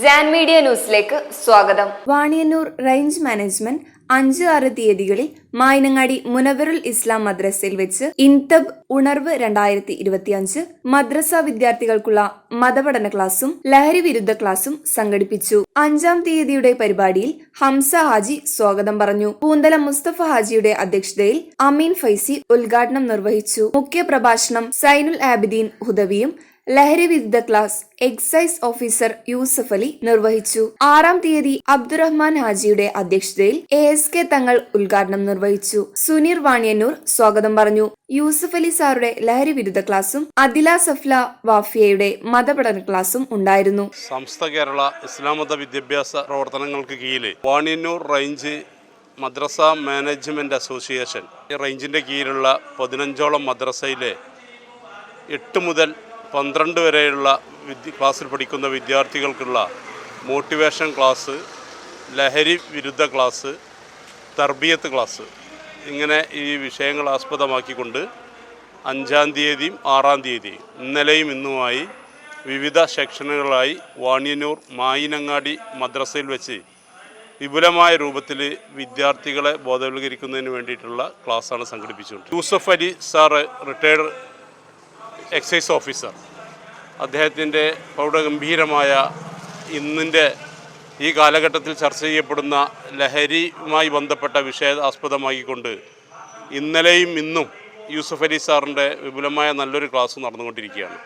Jan media ന്യൂസിലേക്ക് സ്വാഗതം. Vaniyannur range management അഞ്ച് ആറ് തീയതികളിൽ മായനങ്ങാടി മുനവറുൽ ഇസ്ലാം മദ്രസയിൽ വെച്ച് ഇൻതബ് ഉണർവ് രണ്ടായിരത്തി ഇരുപത്തിയഞ്ച് മദ്രസ വിദ്യാർത്ഥികൾക്കുള്ള മതപഠന ക്ലാസും ലഹരി വിരുദ്ധ ക്ലാസും സംഘടിപ്പിച്ചു. അഞ്ചാം തീയതിയുടെ പരിപാടിയിൽ ഹംസ ഹാജി സ്വാഗതം പറഞ്ഞു. പൂന്തല മുസ്തഫ ഹാജിയുടെ അധ്യക്ഷതയിൽ അമീൻ ഫൈസി ഉദ്ഘാടനം നിർവഹിച്ചു. മുഖ്യ പ്രഭാഷണം സൈനുൽ ആബിദീൻ ഹുദവിയും ലഹരി വിരുദ്ധ class excise officer Yusuf Ali നിർവഹിച്ചു. ആറാം തീയതി അബ്ദുറഹ്മാൻ ഹാജിയുടെ അധ്യക്ഷതയിൽ എ എസ് കെ തങ്ങൾ ഉദ്ഘാടനം നിർവഹിച്ചു. സുനീർ വാണിയന്നൂർ സ്വാഗതം പറഞ്ഞു. യൂസഫ് അലി സാറുടെ ലഹരി വിരുദ്ധ ക്ലാസും അദില സഫ്ല വാഫിയയുടെ മതപഠന ക്ലാസും ഉണ്ടായിരുന്നു. സംസ്ഥ കേരള ഇസ്ലാം മത വിദ്യാഭ്യാസ പ്രവർത്തനങ്ങൾക്ക് കീഴിൽ വാണിയന്നൂർ റേഞ്ച് മദ്രസ മാനേജ്മെന്റ് അസോസിയേഷൻ ഈ റേഞ്ചിന്റെ കീഴിലുള്ള പതിനഞ്ചോളം മദ്രസയിലെ എട്ട് മുതൽ പന്ത്രണ്ട് വരെയുള്ള വിദ്യ ക്ലാസ്സിൽ പഠിക്കുന്ന വിദ്യാർത്ഥികൾക്കുള്ള മോട്ടിവേഷൻ ക്ലാസ് ലഹരി വിരുദ്ധ ക്ലാസ് തർബിയത്ത് ക്ലാസ്. ഇങ്ങനെ ഈ വിഷയങ്ങൾ ആസ്പദമാക്കിക്കൊണ്ട് അഞ്ചാം തീയതിയും ആറാം തീയതിയും ഇന്നലെയും ഇന്നുമായി വിവിധ സെക്ഷനുകളായി വാണിയന്നൂർ മായിനങ്ങാടി മദ്രസയിൽ വെച്ച് വിപുലമായ രൂപത്തിൽ വിദ്യാർത്ഥികളെ ബോധവൽക്കരിക്കുന്നതിന് വേണ്ടിയിട്ടുള്ള ക്ലാസ്സാണ് സംഘടിപ്പിച്ചുകൊണ്ട് Yusuf Ali sir retired excise officer. അദ്ദേഹത്തിന്റെ പ്രൗഢഗംഭീരമായ ഇന്നിന്റെ ഈ കാലഘട്ടത്തിൽ ചർച്ച ചെയ്യപ്പെടുന്ന ലഹരിയുമായി ബന്ധപ്പെട്ട വിഷയ ആസ്പദമാക്കിക്കൊണ്ട് ഇന്നലെയും ഇന്നും യൂസഫ് അലി സാറിന്റെ വിപുലമായ നല്ലൊരു ക്ലാസ് നടന്നുകൊണ്ടിരിക്കുകയാണ്.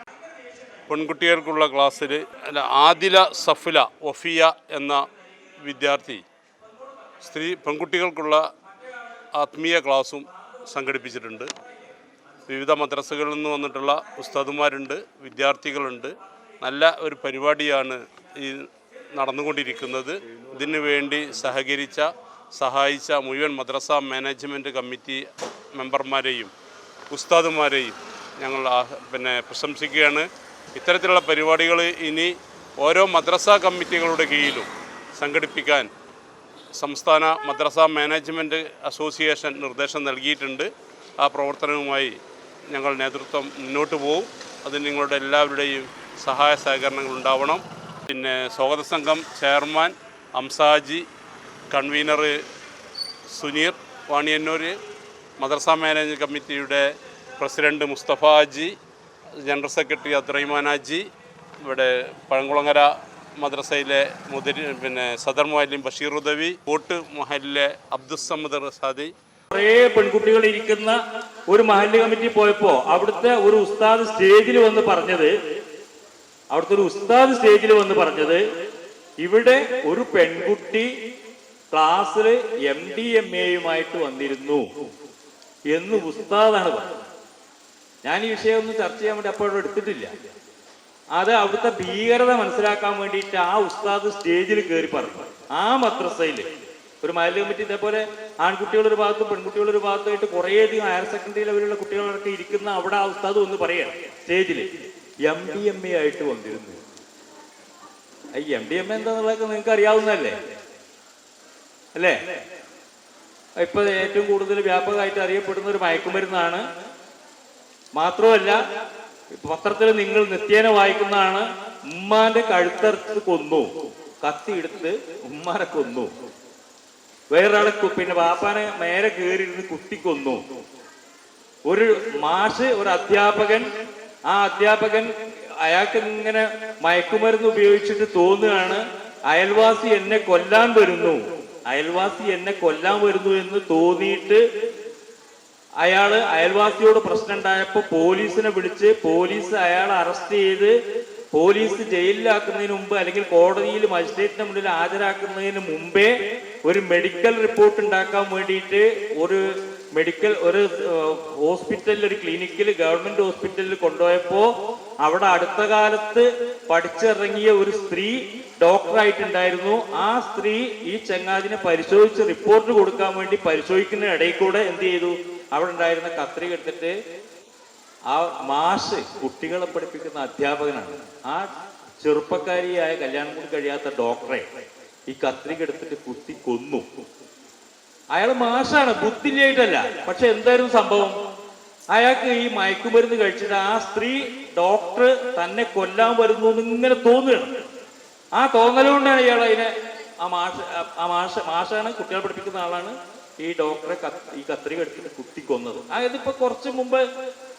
പെൺകുട്ടികൾക്കുള്ള ക്ലാസ്സിൽ അല്ല ആദില സഫില ഒഫിയ എന്ന വിദ്യാർത്ഥി സ്ത്രീ പെൺകുട്ടികൾക്കുള്ള ആത്മീയ ക്ലാസ്സും സംഘടിപ്പിച്ചിട്ടുണ്ട്. വിവിധ മദ്രസകളിൽ നിന്ന് വന്നിട്ടുള്ള ഉസ്താദുമാരുണ്ട് വിദ്യാർത്ഥികളുണ്ട്. നല്ല ഒരു പരിപാടിയാണ് ഈ നടന്നുകൊണ്ടിരിക്കുന്നത്. ഇതിനു വേണ്ടി സഹകരിച്ച സഹായിച്ച മുഴുവൻ മദ്രസ മാനേജ്മെന്റ് കമ്മിറ്റി മെമ്പർമാരെയും ഉസ്താദുമാരെയും ഞങ്ങൾ പിന്നെ പ്രശംസിക്കുകയാണ്. ഇത്തരത്തിലുള്ള പരിപാടികൾ ഇനി ഓരോ മദ്രസ കമ്മിറ്റികളുടെ കീഴിലും സംഘടിപ്പിക്കാൻ സംസ്ഥാന മദ്രസ മാനേജ്മെന്റ് അസോസിയേഷൻ നിർദ്ദേശം നൽകിയിട്ടുണ്ട്. ആ പ്രവർത്തനവുമായി ഞങ്ങൾ നേതൃത്വം മുന്നോട്ട് പോകും അതിന് നിങ്ങളുടെ എല്ലാവരുടെയും സഹായ സഹകരണങ്ങൾ ഉണ്ടാവണം. പിന്നെ സ്വാഗത സംഘം ചെയർമാൻ അംസാജി കൺവീനർ സുനീർ വാണിയന്നൂർ മദ്രസ മാനേജിംഗ് കമ്മിറ്റിയുടെ president Musthafa Haji general secretary അദ്രൈമാനാജി ഇവിടെ പഴങ്കുളങ്ങര മദ്രസയിലെ മുതിരി പിന്നെ സദർ മൊഹലിം ബഷീർ ഉദവി കോട്ട് മൊഹലിലെ അബ്ദുസമ്മദ് റസാദി കുറേ പെൺകുട്ടികൾ ഇരിക്കുന്ന ഒരു മഹല്ല് കമ്മിറ്റി പോയപ്പോ അവിടുത്തെ ഒരു ഉസ്താദ് സ്റ്റേജിൽ വന്ന് പറഞ്ഞത് അവിടുത്തെ ഒരു ഉസ്താദ് സ്റ്റേജിൽ വന്ന് പറഞ്ഞത് ഇവിടെ ഒരു പെൺകുട്ടി ക്ലാസ്സിൽ എം ഡി എം എയുമായിട്ട് വന്നിരുന്നു എന്ന് ഉസ്താദാണ് പറഞ്ഞത്. ഞാൻ ഈ വിഷയം ഒന്നും ചർച്ച ചെയ്യാൻ വേണ്ടി അപ്പോഴും എടുത്തിട്ടില്ല. അത് അവിടുത്തെ ഭീകരത മനസ്സിലാക്കാൻ വേണ്ടിയിട്ട് ആ ഉസ്താദ് സ്റ്റേജിൽ കയറി പറഞ്ഞു. ആ മദ്രസയിൽ. ഒരു മഹല്ല് കമ്മിറ്റി ഇതേപോലെ ആൺകുട്ടികൾ ഒരു ഭാഗത്തും പെൺകുട്ടികൾ ഒരു ഭാഗത്തായിട്ട് കുറേയധികം ഹയർ സെക്കൻഡറി ലെവലിലുള്ള കുട്ടികളൊക്കെ ഇരിക്കുന്ന അവിടെ ഉസ്താദ് ഒന്ന് പറയാം സ്റ്റേജിൽ എം ഡി എം എ ആയിട്ട് വന്നിരുന്നു. ഈ എം ഡി എം എ എന്താന്നുള്ളതൊക്കെ നിങ്ങൾക്ക് അറിയാവുന്നതല്ലേ? അല്ലേ? ഇപ്പൊ ഏറ്റവും കൂടുതൽ വ്യാപകമായിട്ട് അറിയപ്പെടുന്ന ഒരു മയക്കുമരുന്നാണ്. മാത്രമല്ല പത്രത്തിൽ നിങ്ങൾ നിത്യേന വായിക്കുന്നതാണ് ഉമ്മാന്റെ കഴുത്തറുത്ത് കൊന്നു. കത്തി എടുത്ത് ഉമ്മാനെ കൊന്നു. വേറൊരാളെ കു- പിന്നെ വാപ്പാനെ നേരെ കയറിയിരുന്ന് കുത്തിക്കൊന്നു. ഒരു മാഷ് ഒരു അധ്യാപകൻ ആ അധ്യാപകൻ അയാൾക്ക് ഇങ്ങനെ മയക്കുമരുന്ന് ഉപയോഗിച്ചിട്ട് തോന്നുകയാണ് അയൽവാസി എന്നെ കൊല്ലാൻ വരുന്നു. അയൽവാസി എന്നെ കൊല്ലാൻ വരുന്നു എന്ന് തോന്നിയിട്ട് അയാൾ അയൽവാസിയോട് പ്രശ്നം ഉണ്ടായപ്പോ പോലീസിനെ വിളിച്ച് പോലീസ് അയാളെ അറസ്റ്റ് ചെയ്ത് പോലീസ് ജയിലിലാക്കുന്നതിന് മുമ്പ് അല്ലെങ്കിൽ കോടതിയിൽ മജിസ്ട്രേറ്റിന് മുന്നിൽ ഹാജരാക്കുന്നതിന് മുമ്പേ ഒരു മെഡിക്കൽ റിപ്പോർട്ട് ഉണ്ടാക്കാൻ വേണ്ടിയിട്ട് ഒരു മെഡിക്കൽ ഒരു ഹോസ്പിറ്റലിൽ ഒരു ക്ലിനിക്കിൽ ഗവൺമെന്റ് ഹോസ്പിറ്റലിൽ കൊണ്ടുപോയപ്പോ അവിടെ അടുത്ത കാലത്ത് പഠിച്ചിറങ്ങിയ ഒരു സ്ത്രീ ഡോക്ടറായിട്ടുണ്ടായിരുന്നു. ആ സ്ത്രീ ഈ ചങ്ങാതിനെ പരിശോധിച്ച് റിപ്പോർട്ട് കൊടുക്കാൻ വേണ്ടി പരിശോധിക്കുന്ന ഇടയിൽ കൂടെ എന്ത് ചെയ്തു? അവിടെ ഉണ്ടായിരുന്ന കത്രിക എടുത്തിട്ട് ആ മാഷ് കുട്ടികളെ പഠിപ്പിക്കുന്ന അധ്യാപകനാണ്. ആ ചെറുപ്പക്കാരിയായ കല്യാണം കൂടി കഴിയാത്ത ഡോക്ടറെ ഈ കത്രിക എടുത്തിട്ട് കുത്തി കൊന്നു. അയാൾ മാഷാണ് ബുദ്ധിയില്ലായിട്ടല്ല. പക്ഷെ എന്തായിരുന്നു സംഭവം? അയാൾക്ക് ഈ മയക്കുമരുന്ന് കഴിച്ചിട്ട് ആ സ്ത്രീ ഡോക്ടർ തന്നെ കൊല്ലാൻ വരുന്നു എന്ന് ഇങ്ങനെ തോന്നുകയാണ്. ആ തോന്നലുകൊണ്ടാണ് ഇയാൾ അതിനെ ആ മാഷ ആ മാഷ മാഷാണ് കുട്ടികളെ പഠിപ്പിക്കുന്ന ആളാണ് ഈ ഡോക്ടറെ ഈ കത്രിക എടുത്തിട്ട് കുത്തിക്കൊന്നത് അതായത് ഇപ്പൊ കുറച്ച് മുമ്പ്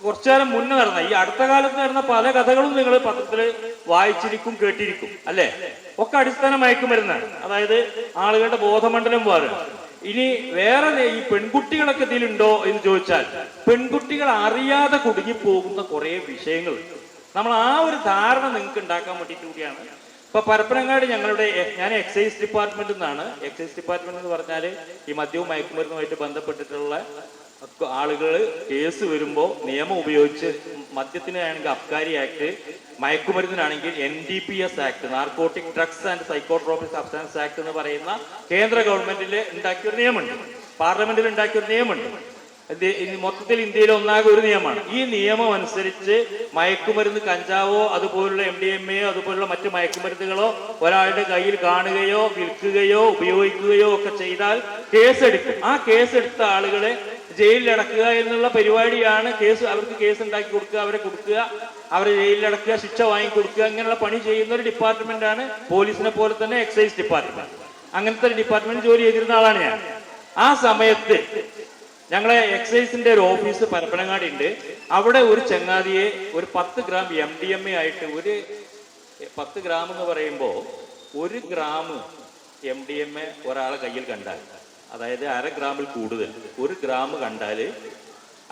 കുറച്ചു നേരം മുന്നേ നടന്ന ഈ അടുത്ത കാലത്ത് നടന്ന പല കഥകളും നിങ്ങൾ പത്രത്തിൽ വായിച്ചിരിക്കും കേട്ടിരിക്കും അല്ലേ? ഒക്കെ അടിസ്ഥാന മയക്കുമരുന്നാണ് അതായത് ആളുകളുടെ ബോധമണ്ഡലം മാറുക. ഇനി വേറെ ഈ പെൺകുട്ടികളൊക്കെ ഇതിലുണ്ടോ എന്ന് ചോദിച്ചാൽ പെൺകുട്ടികൾ അറിയാതെ കുടുങ്ങിപ്പോകുന്ന കുറെ വിഷയങ്ങൾ. നമ്മൾ ആ ഒരു ധാരണ നിങ്ങൾക്ക് ഉണ്ടാക്കാൻ വേണ്ടിയിട്ട് കൂടിയാണ്. ഇപ്പൊ പരപ്പനങ്ങാട് ഞങ്ങളുടെ ഞാൻ എക്സൈസ് ഡിപ്പാർട്ട്മെന്റിൽ നിന്നാണ്. എക്സൈസ് ഡിപ്പാർട്ട്മെന്റ് എന്ന് പറഞ്ഞാൽ ഈ മദ്യവും മയക്കുമരുന്നുമായിട്ട് ബന്ധപ്പെട്ടിട്ടുള്ള ആളുകൾ കേസ് വരുമ്പോൾ നിയമം ഉപയോഗിച്ച് മദ്യത്തിനാണെങ്കിൽ Abkari act മയക്കുമരുന്നിനാണെങ്കിൽ N D P S act narcotic drugs and psychotropic substance act എന്ന് പറയുന്ന കേന്ദ്ര ഗവൺമെന്റിൽ ഉണ്ടാക്കിയ ഒരു നിയമമുണ്ട്. പാർലമെന്റിൽ ഉണ്ടാക്കിയ ഒരു നിയമമുണ്ട്. മൊത്തത്തിൽ ഇന്ത്യയിൽ ഒന്നാകെ ഒരു നിയമമാണ്. ഈ നിയമം അനുസരിച്ച് മയക്കുമരുന്ന് കഞ്ചാവോ അതുപോലുള്ള എം ഡി എം എയോ അതുപോലുള്ള മറ്റു മയക്കുമരുന്നുകളോ ഒരാളുടെ കയ്യിൽ കാണുകയോ വിൽക്കുകയോ ഉപയോഗിക്കുകയോ ഒക്കെ ചെയ്താൽ കേസെടുക്കും. ആ കേസെടുത്ത ആളുകളെ ജയിലിൽ അടക്കുക എന്നുള്ള പരിപാടിയാണ് കേസ് അവർക്ക് കേസ് ഉണ്ടാക്കി കൊടുക്കുക അവരെ കൊടുക്കുക അവരെ ജയിലിൽ അടക്കുക ശിക്ഷ വാങ്ങിക്കൊടുക്കുക ഇങ്ങനെയുള്ള പണി ചെയ്യുന്ന ഒരു ഡിപ്പാർട്ട്മെന്റ് ആണ് പോലീസിനെ പോലെ തന്നെ എക്സൈസ് ഡിപ്പാർട്ട്മെന്റ് അങ്ങനത്തെ ഒരു ഡിപ്പാർട്ട്മെന്റ് ജോലി ചെയ്തിരുന്ന ആളാണ് ഞാൻ. ആ സമയത്ത് ഞങ്ങളെ എക്സൈസിന്റെ ഒരു ഓഫീസ് പരപ്പനങ്ങാടി ഉണ്ട് അവിടെ ഒരു ചങ്ങാതിയെ ഒരു പത്ത് gram M D M A ആയിട്ട് ഒരു പത്ത് ഗ്രാം എന്ന് പറയുമ്പോൾ ഒരു gram M D M A ഒരാളെ കയ്യിൽ കണ്ടാൽ അതായത് അര ഗ്രാമിൽ കൂടുതൽ. ഒരു ഗ്രാം കണ്ടാൽ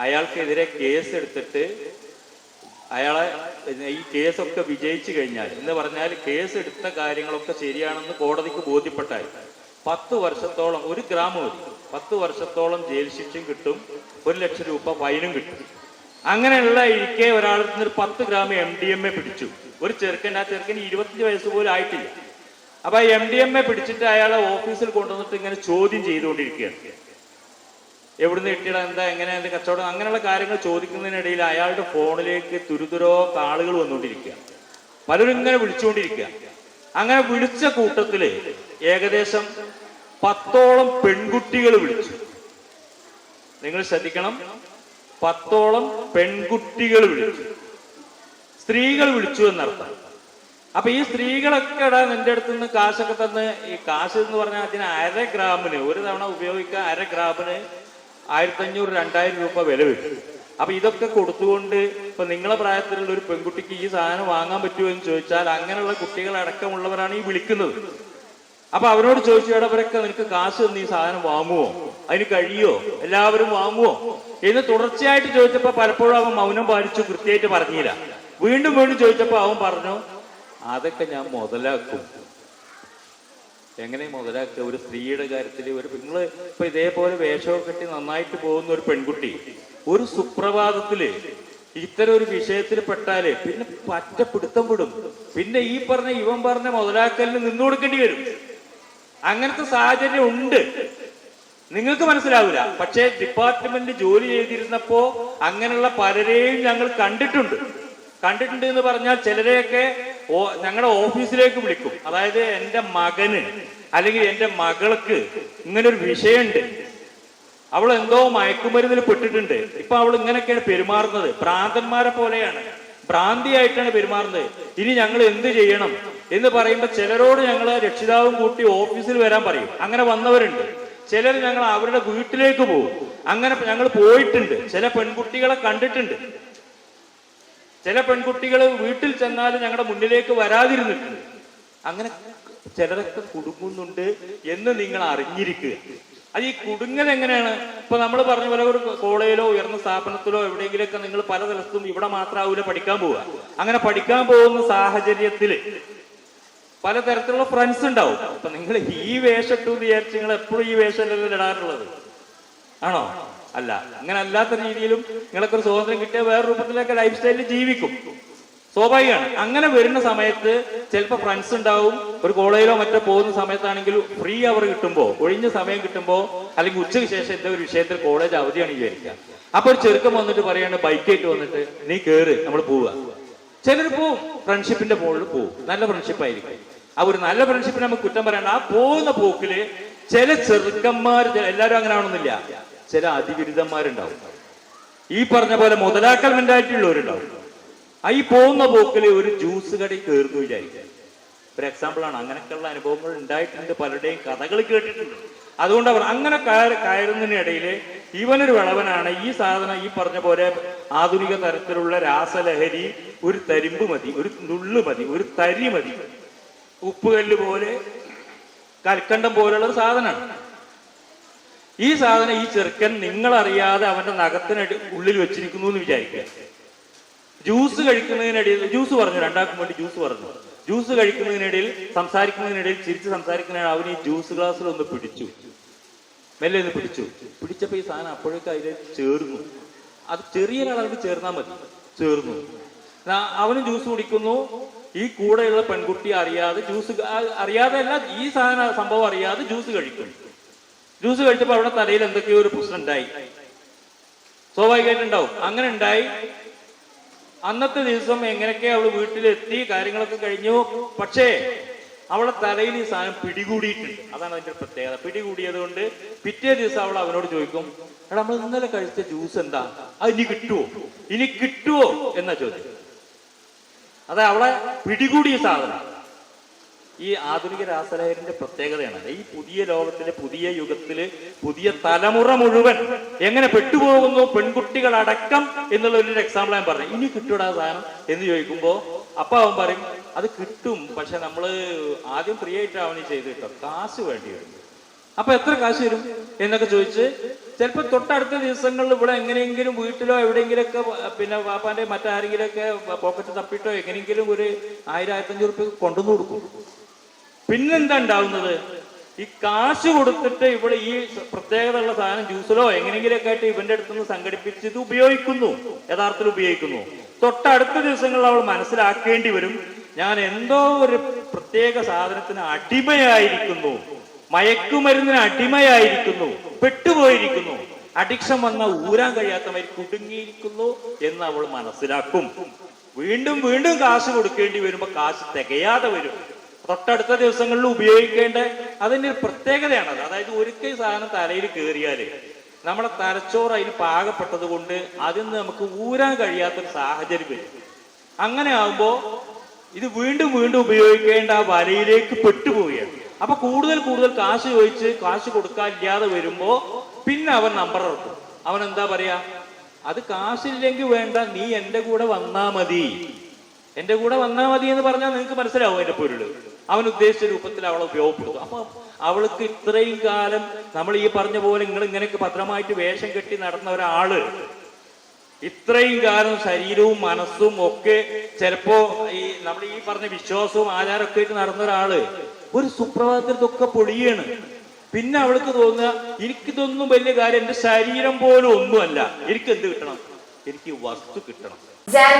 അയാൾക്കെതിരെ കേസ് എടുത്തിട്ട് അയാളെ ഈ കേസൊക്കെ വിജയിച്ചു കഴിഞ്ഞാൽ എന്ന് പറഞ്ഞാൽ കേസ് എടുത്ത കാര്യങ്ങളൊക്കെ ശരിയാണെന്ന് കോടതിക്ക് ബോധ്യപ്പെട്ടാൽ പത്ത് വർഷത്തോളം ഒരു ഗ്രാം മതി. പത്ത് വർഷത്തോളം ജയിൽ ശിക്ഷയും കിട്ടും ഒരു ലക്ഷം രൂപ ഫൈനും കിട്ടും. അങ്ങനെയുള്ള ഇരിക്കെ ഒരാളിൽ നിന്ന് ഒരു പത്ത് gram M D M A പിടിച്ചു. ഒരു ചെറുക്കൻ ആ ചെറുക്കൻ ഇരുപത്തഞ്ച് വയസ്സ് പോലും ആയിട്ടില്ല. അപ്പൊ എം ഡി എം എ പിടിച്ചിട്ട് അയാളെ ഓഫീസിൽ കൊണ്ടുവന്നിട്ട് ഇങ്ങനെ ചോദ്യം ചെയ്തുകൊണ്ടിരിക്കുകയാണ്. എവിടുന്ന് കിട്ടിയടാ എന്താ എങ്ങനെ എന്റെ കച്ചവടം? അങ്ങനെയുള്ള കാര്യങ്ങൾ ചോദിക്കുന്നതിനിടയിൽ അയാളുടെ ഫോണിലേക്ക് തുരുതുരോ കാളുകൾ വന്നുകൊണ്ടിരിക്കുക പലരും ഇങ്ങനെ വിളിച്ചുകൊണ്ടിരിക്കുക അങ്ങനെ വിളിച്ച കൂട്ടത്തിൽ ഏകദേശം പത്തോളം പെൺകുട്ടികൾ വിളിച്ചു. നിങ്ങൾ ശ്രദ്ധിക്കണം. പത്തോളം പെൺകുട്ടികൾ വിളിച്ചു. സ്ത്രീകൾ വിളിച്ചു എന്നർത്ഥം. അപ്പൊ ഈ സ്ത്രീകളൊക്കെ ഇടാ നിന്റെ അടുത്ത് നിന്ന് കാശൊക്കെ തന്ന് ഈ കാശ് എന്ന് പറഞ്ഞാൽ അതിന് അര ഗ്രാമിന് ഒരു തവണ ഉപയോഗിക്കാൻ അര ഗ്രാമിന് ആയിരത്തി അഞ്ഞൂറ് രണ്ടായിരം രൂപ വില വരും. അപ്പൊ ഇതൊക്കെ കൊടുത്തുകൊണ്ട് ഇപ്പൊ നിങ്ങളെ പ്രായത്തിലുള്ള ഒരു പെൺകുട്ടിക്ക് ഈ സാധനം വാങ്ങാൻ പറ്റുമോ എന്ന് ചോദിച്ചാൽ അങ്ങനെയുള്ള കുട്ടികൾ അടക്കമുള്ളവരാണ് ഈ വിളിക്കുന്നത്. അപ്പൊ അവരോട് ചോദിച്ചു ഇടവരൊക്കെ നിനക്ക് കാശ് തന്ന് ഈ സാധനം വാങ്ങുവോ? അതിന് കഴിയോ? എല്ലാവരും വാങ്ങുവോ? എന്ന് തുടർച്ചയായിട്ട് ചോദിച്ചപ്പോ പലപ്പോഴും അവൻ മൗനം പാലിച്ചു കൃത്യമായിട്ട് പറഞ്ഞില്ല. വീണ്ടും വീണ്ടും ചോദിച്ചപ്പോ അവൻ പറഞ്ഞു അതൊക്കെ ഞാൻ മുതലാക്കും. എങ്ങനെ മുതലാക്കുക? ഒരു സ്ത്രീയുടെ കാര്യത്തിൽ ഒരു നിങ്ങൾ ഇപ്പൊ ഇതേപോലെ വേഷമൊക്കെ കെട്ടി നന്നായിട്ട് പോകുന്ന ഒരു പെൺകുട്ടി ഒരു സുപ്രഭാതത്തിൽ ഇത്തരം ഒരു വിഷയത്തിൽ പെട്ടാൽ പിന്നെ പറ്റ പിടുത്തം വിടും. പിന്നെ ഈ പറഞ്ഞ ഇവൻ പറഞ്ഞ മുതലാക്കലിന് നിന്നു കൊടുക്കേണ്ടി വരും. അങ്ങനത്തെ സാഹചര്യം ഉണ്ട്. നിങ്ങൾക്ക് മനസ്സിലാവില്ല പക്ഷേ ഡിപ്പാർട്ട്മെന്റ് ജോലി ചെയ്തിരുന്നപ്പോ അങ്ങനെയുള്ള പലരെയും ഞങ്ങൾ കണ്ടിട്ടുണ്ട്. കണ്ടിട്ടുണ്ട് എന്ന് പറഞ്ഞാൽ ചിലരെയൊക്കെ ഞങ്ങളുടെ ഓഫീസിലേക്ക് വിളിക്കും. അതായത് എന്റെ മകന് അല്ലെങ്കിൽ എന്റെ മകൾക്ക് ഇങ്ങനൊരു വിഷയമുണ്ട് അവൾ എന്തോ മയക്കുമരുന്നിൽ പെട്ടിട്ടുണ്ട്. ഇപ്പൊ അവൾ ഇങ്ങനെയൊക്കെയാണ് പെരുമാറുന്നത്. ഭ്രാന്തന്മാരെ പോലെയാണ്. ഭ്രാന്തിയായിട്ടാണ് പെരുമാറുന്നത്. ഇനി ഞങ്ങൾ എന്ത് ചെയ്യണം എന്ന് പറയുമ്പോൾ ചിലരോട് ഞങ്ങൾ രക്ഷിതാവും കൂട്ടി ഓഫീസിൽ വരാൻ പറയും. അങ്ങനെ വന്നവരുണ്ട്. ചിലർ ഞങ്ങൾ അവരുടെ വീട്ടിലേക്ക് പോകും. അങ്ങനെ ഞങ്ങൾ പോയിട്ടുണ്ട്. ചില പെൺകുട്ടികളെ കണ്ടിട്ടുണ്ട്. ചില പെൺകുട്ടികൾ വീട്ടിൽ ചെന്നാൽ ഞങ്ങളുടെ മുന്നിലേക്ക് വരാതിരുന്നിട്ടുണ്ട്. അങ്ങനെ ചിലരൊക്കെ കുടുങ്ങുന്നുണ്ട് എന്ന് നിങ്ങൾ അറിഞ്ഞിരിക്കുക. അത് ഈ കുടുങ്ങൽ എങ്ങനെയാണ്? ഇപ്പൊ നമ്മൾ പറഞ്ഞ പോലെ ഒരു കോളേജിലോ ഉയർന്ന സ്ഥാപനത്തിലോ എവിടെയെങ്കിലുമൊക്കെ നിങ്ങൾ പല സ്ഥലത്തും ഇവിടെ മാത്രമാവില്ല പഠിക്കാൻ പോവുക. അങ്ങനെ പഠിക്കാൻ പോകുന്ന സാഹചര്യത്തിൽ പലതരത്തിലുള്ള ഫ്രണ്ട്സ് ഉണ്ടാവും. അപ്പൊ നിങ്ങൾ ഈ വേഷം ഇട്ടു വിചാരിച്ച് നിങ്ങൾ എപ്പോഴും ഈ വേഷം ഇടാറുള്ളത്? ആണോ? അല്ല അങ്ങനെ അല്ലാത്ത രീതിയിലും നിങ്ങൾക്ക് ഒരു സ്വാതന്ത്ര്യം കിട്ടിയ വേറെ രൂപത്തിലൊക്കെ ലൈഫ് സ്റ്റൈലിൽ ജീവിക്കും. സ്വാഭാവികമാണ്. അങ്ങനെ വരുന്ന സമയത്ത് ചിലപ്പോൾ ഫ്രണ്ട്സ് ഉണ്ടാവും ഒരു കോളേജിലോ മറ്റോ പോകുന്ന സമയത്താണെങ്കിൽ ഫ്രീ അവർ കിട്ടുമ്പോൾ ഒഴിഞ്ഞ സമയം കിട്ടുമ്പോൾ അല്ലെങ്കിൽ ഉച്ചയ്ക്ക് ശേഷം എന്താ ഒരു വിഷയത്തിൽ കോളേജ് അവധിയാണ് വിചാരിക്കുക. അപ്പൊ ഒരു ചെറുക്കം വന്നിട്ട് പറയാണ് ബൈക്കായിട്ട് വന്നിട്ട് നീ കേറ് നമ്മൾ പോവുക. ചിലർ പോവും ഫ്രണ്ട്ഷിപ്പിന്റെ മുകളിൽ പോവും. നല്ല ഫ്രണ്ട്ഷിപ്പ് ആയിരിക്കും. ആ ഒരു നല്ല ഫ്രണ്ട്ഷിപ്പിനെ നമുക്ക് കുറ്റം പറയണ്ട ആ പോകുന്ന പോക്കിൽ ചില ചെറുക്കന്മാർ എല്ലാവരും അങ്ങനെ ആവണമെന്നില്ല. ചില അതിവിരുദ്ധന്മാരുണ്ടാവും. ഈ പറഞ്ഞ പോലെ മുതലാക്കൽ മെന്റാലിറ്റി ഉള്ളവരുണ്ടാവും ആ ഈ പോകുന്ന പോക്കിൽ ഒരു ജ്യൂസ് കടയിൽ കയറുന്നു വിചാരിക്കുക ഒരു എക്സാമ്പിൾ ആണ്. അങ്ങനെയൊക്കെയുള്ള അനുഭവങ്ങൾ ഉണ്ടായിട്ടുണ്ട്. പലരുടെയും കഥകൾ കേട്ടിട്ടുണ്ട്. അതുകൊണ്ട് അവർ അങ്ങനെ കയറി കയറുന്നതിനിടയിൽ ഇവനൊരു വിളവനാണ്. ഈ സാധനം ഈ പറഞ്ഞ പോലെ ആധുനിക തരത്തിലുള്ള രാസലഹരി ഒരു തരിമ്പ് മതി ഒരു നുള്ള് മതി ഒരു തരി മതി. ഉപ്പുകല്ല് പോലെ കൽക്കണ്ടം പോലുള്ള സാധനമാണ്. ഈ സാധനം ഈ ചെറുക്കൻ നിങ്ങളറിയാതെ അവന്റെ നഖത്തിനടി ഉള്ളിൽ വെച്ചിരിക്കുന്നു എന്ന് വിചാരിക്കുക. ജ്യൂസ് കഴിക്കുന്നതിനിടയിൽ ജ്യൂസ് പറഞ്ഞു രണ്ടാക്കും വേണ്ടി ജ്യൂസ് പറഞ്ഞു. ജ്യൂസ് കഴിക്കുന്നതിനിടയിൽ സംസാരിക്കുന്നതിനിടയിൽ ചിരിച്ച് സംസാരിക്കുന്നതിനിടയിൽ അവൻ ഈ ജ്യൂസ് ഗ്ലാസ്സിൽ ഒന്ന് പിടിച്ചു. മെല്ലെ ഒന്ന് പിടിച്ചു. പിടിച്ചപ്പോ ഈ സാധനം അപ്പോഴേക്കും അതിൽ ചേർന്നു. അത് ചെറിയ അളവിൽ ചേർന്നാൽ മതി. ചേർന്നു. അവനും ജ്യൂസ് കുടിക്കുന്നു. ഈ കൂടെയുള്ള പെൺകുട്ടി അറിയാതെ ജ്യൂസ് അറിയാതെ അല്ല ഈ സാധന സംഭവം അറിയാതെ ജ്യൂസ് കഴിക്കുന്നു. ജ്യൂസ് കഴിച്ചപ്പോൾ അവിടെ തലയിൽ എന്തൊക്കെയോ ഒരു പ്രശ്നം ഉണ്ടായി. സ്വാഭാവികമായിട്ടുണ്ടാവും. അങ്ങനെ ഉണ്ടായി. അന്നത്തെ ദിവസം എങ്ങനെയൊക്കെ അവൾ വീട്ടിലെത്തി കാര്യങ്ങളൊക്കെ കഴിഞ്ഞു. പക്ഷേ അവളെ തലയിൽ ഈ സാധനം പിടികൂടിയിട്ടുണ്ട്. അതാണ് അതിന്റെ പ്രത്യേകത. പിടികൂടിയത് കൊണ്ട് പിറ്റേ ദിവസം അവൾ അവനോട് ചോദിക്കും എടാ നമ്മൾ ഇന്നലെ കഴിച്ച ജ്യൂസ് എന്താ? അത് ഇനി കിട്ടുവോ? ഇനി കിട്ടുവോ? എന്നാ ചോദ്യം. അതെ അവളെ പിടികൂടിയ സാധനം. ഈ ആധുനിക രാസലഹരിന്റെ പ്രത്യേകതയാണ്. ഈ പുതിയ ലോകത്തിലെ പുതിയ യുഗത്തിൽ പുതിയ തലമുറ മുഴുവൻ എങ്ങനെ പെട്ടുപോകുന്നു പെൺകുട്ടികൾ അടക്കം എന്നുള്ള ഒരു എക്സാമ്പിൾ ഞാൻ പറഞ്ഞു. ഇനി കിട്ടൂടാ സാധനം എന്ന് ചോദിക്കുമ്പോ അപ്പൊ അവൻ പറയും അത് കിട്ടും പക്ഷെ നമ്മൾ ആദ്യം ഫ്രീ ആയിട്ട് അവന് ചെയ്ത് കിട്ടും കാശ് വേണ്ടി വരും. അപ്പൊ എത്ര കാശ് വരും എന്നൊക്കെ ചോദിച്ച് ചിലപ്പോ തൊട്ടടുത്ത ദിവസങ്ങളിൽ ഇവിടെ എങ്ങനെയെങ്കിലും വീട്ടിലോ എവിടെയെങ്കിലൊക്കെ പിന്നെ വാപ്പാന്റെ മറ്റാരെങ്കിലൊക്കെ പോക്കറ്റ് തപ്പിട്ടോ എങ്ങനെയെങ്കിലും ഒരു ആയിരം ആയിരത്തഞ്ഞൂറ് റുപ്യ കൊണ്ടുവന്ന് കൊടുക്കും. പിന്നെന്താ ഉണ്ടാവുന്നത് ഈ കാശ് കൊടുത്തിട്ട് ഇവിടെ ഈ പ്രത്യേകതയുള്ള സാധനം ജ്യൂസിലോ എങ്ങനെയെങ്കിലൊക്കെ ആയിട്ട് ഇവന്റെ അടുത്ത് നിന്ന് സംഘടിപ്പിച്ച് ഇത് ഉപയോഗിക്കുന്നു. യഥാർത്ഥത്തിൽ ഉപയോഗിക്കുന്നു. തൊട്ടടുത്ത ദിവസങ്ങളിൽ അവൾ മനസ്സിലാക്കേണ്ടി വരും. ഞാൻ എന്തോ ഒരു പ്രത്യേക സാധനത്തിന് അടിമയായിരിക്കുന്നു. മയക്കുമരുന്നിന് അടിമയായിരിക്കുന്നു. പെട്ടുപോയിരിക്കുന്നു. അഡിക്ഷൻ വന്ന ഊരാൻ കഴിയാത്തവർ കുടുങ്ങിയിരിക്കുന്നു എന്ന് അവൾ മനസ്സിലാക്കും. വീണ്ടും വീണ്ടും കാശ് കൊടുക്കേണ്ടി വരുമ്പോ കാശ് തികയാതെ വരും. തൊട്ടടുത്ത ദിവസങ്ങളിൽ ഉപയോഗിക്കേണ്ട അതിന്റെ ഒരു പ്രത്യേകതയാണത്. അതായത് ഒരിക്കൽ സാധനം തലയിൽ കയറിയാൽ നമ്മളെ തലച്ചോറ് അതിന് പാകപ്പെട്ടത് കൊണ്ട് അതിൽ നിന്ന് നമുക്ക് ഊരാൻ കഴിയാത്തൊരു സാഹചര്യം വരും. അങ്ങനെ ആകുമ്പോ ഇത് വീണ്ടും വീണ്ടും ഉപയോഗിക്കേണ്ട ആ വലയിലേക്ക് പെട്ടുപോവുകയാണ്. അപ്പൊ കൂടുതൽ കൂടുതൽ കാശ് ചോദിച്ച് കാശ് കൊടുക്കാനില്ലാതെ വരുമ്പോ പിന്നെ അവൻ നമ്പർ ഇറക്കും. അവൻ എന്താ പറയാ? അത് കാശില്ലെങ്കിൽ വേണ്ട നീ എന്റെ കൂടെ വന്നാ മതി. എന്റെ കൂടെ വന്നാ മതി എന്ന് പറഞ്ഞാൽ നിങ്ങൾക്ക് മനസ്സിലാവും അതിന്റെ പൊരുൾ. അവൻ ഉദ്ദേശിച്ച രൂപത്തിൽ അവളെ ഉപയോഗപ്പെടുത്തും അപ്പൊ അവൾക്ക് ഇത്രയും കാലം നമ്മൾ ഈ പറഞ്ഞ പോലെ നിങ്ങൾ ഇങ്ങനെയൊക്കെ ഭദ്രമായിട്ട് വേഷം കെട്ടി നടന്ന ഒരാൾ ഇത്രയും കാലം ശരീരവും മനസ്സും ഒക്കെ ചിലപ്പോ ഈ നമ്മൾ ഈ പറഞ്ഞ വിശ്വാസവും ആചാരമൊക്കെ ആയിട്ട് നടന്ന ഒരാൾ ഒരു സുപ്രഭാതത്തിൽ ഇതൊക്കെ പൊളിയാണ്. പിന്നെ അവൾക്ക് തോന്നുക എനിക്കിതൊന്നും വലിയ കാര്യം എന്റെ ശരീരം പോലും ഒന്നുമല്ല. എനിക്ക് എന്ത് കിട്ടണം? എനിക്ക് വസ്തു കിട്ടണം. ജാൻ